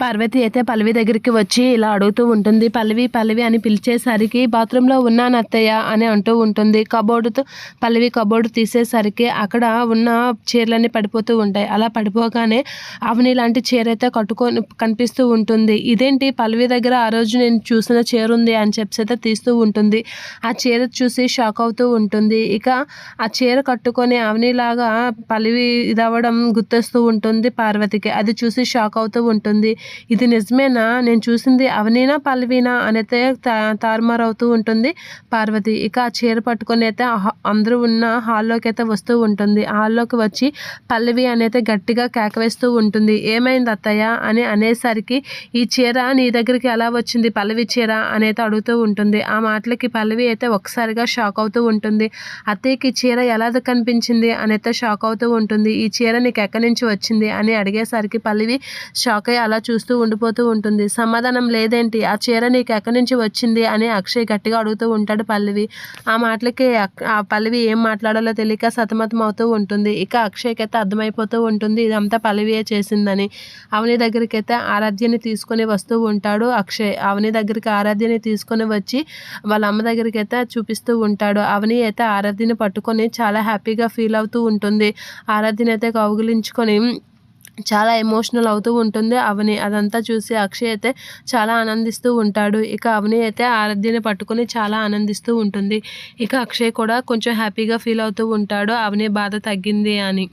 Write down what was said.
పార్వతి అయితే పల్లవి దగ్గరికి వచ్చి ఇలా అడుగుతూ ఉంటుంది పల్లవి పల్లవి అని పిలిచేసరికి బాత్రూంలో ఉన్నాను అత్తయ్య అని అంటూ ఉంటుంది. కబోర్డుతో పల్లవి కబోర్డు తీసేసరికి అక్కడ ఉన్న చీరలన్నీ పడిపోతూ ఉంటాయి. అలా పడిపోగానే అవని లాంటి చీర అయితే కట్టుకొని కనిపిస్తూ ఉంటుంది. ఇదేంటి? పల్లవి దగ్గర ఆ రోజు నేను చూసిన చీర ఉంది అని చెప్పి అయితే తీస్తూ ఉంటుంది. ఆ చీర చూసి షాక్ అవుతూ ఉంటుంది. ఇక ఆ చీర కట్టుకొని అవనిలాగా పల్లవి ఇదవ్వడం గుర్తొస్తూ ఉంటుంది పార్వతికి. అది చూసి షాక్ అవుతూ ఉంటుంది. ఇది నిజమేనా? నేను చూసింది అవనీనా పల్లవీనా అనైతే తా తారుమారవుతూ ఉంటుంది పార్వతి. ఇక ఆ చీర పట్టుకొని అయితే అందరూ ఉన్న హాల్లోకి అయితే వస్తూ ఉంటుంది. హాల్లోకి వచ్చి పల్లవి అనేది గట్టిగా కేకవేస్తూ ఉంటుంది. ఏమైంది అత్తయ్య? అని అనేసరికి ఈ చీర నీ దగ్గరికి ఎలా వచ్చింది? పల్లవి చీర అనేది అడుగుతూ ఉంటుంది. ఆ మాటలకి పల్లవి అయితే ఒకసారిగా షాక్ అవుతూ ఉంటుంది. అత్తయ్యకి చీర ఎలా కనిపించింది? అనేది షాక్ అవుతూ ఉంటుంది. ఈ చీర నీకు ఎక్కడి నుంచి వచ్చింది? అని అడిగేసరికి పల్లవి షాక్ అయ్యి అలా చూ చూస్తూ ఉండిపోతూ ఉంటుంది. సమాధానం లేదేంటి? ఆ చీర నీకు ఎక్కడి నుంచి వచ్చింది? అని అక్షయ్ గట్టిగా అడుగుతూ ఉంటాడు పల్లవి. ఆ మాటలకి ఆ పల్లవి ఏం మాట్లాడాలో తెలియక సతమతం అవుతూ ఉంటుంది. ఇక అక్షయ్కి అయితే అర్థమైపోతూ ఉంటుంది ఇదంతా పల్లవియే చేసిందని. అవని దగ్గరికి అయితే ఆరాధ్యని తీసుకొని వస్తూ ఉంటాడు అక్షయ్. అవని దగ్గరికి ఆరాధ్యని తీసుకొని వచ్చి వాళ్ళ అమ్మ దగ్గరికి అయితే చూపిస్తూ ఉంటాడు. అవని అయితే ఆరాధ్యని పట్టుకొని చాలా హ్యాపీగా ఫీల్ అవుతూ ఉంటుంది. ఆరాధ్యని అయితే కౌగులించుకొని చాలా ఎమోషనల్ అవుతూ ఉంటుంది. అవని అదంతా చూసి అక్షయ్ అయితే చాలా ఆనందిస్తూ ఉంటాడు. ఇక అవని అయితే ఆరాధ్యని పట్టుకుని చాలా ఆనందిస్తూ ఉంటుంది. ఇక అక్షయ్ కూడా కొంచెం హ్యాపీగా ఫీల్ అవుతూ ఉంటాడు. అవని బాధ తగ్గింది అని.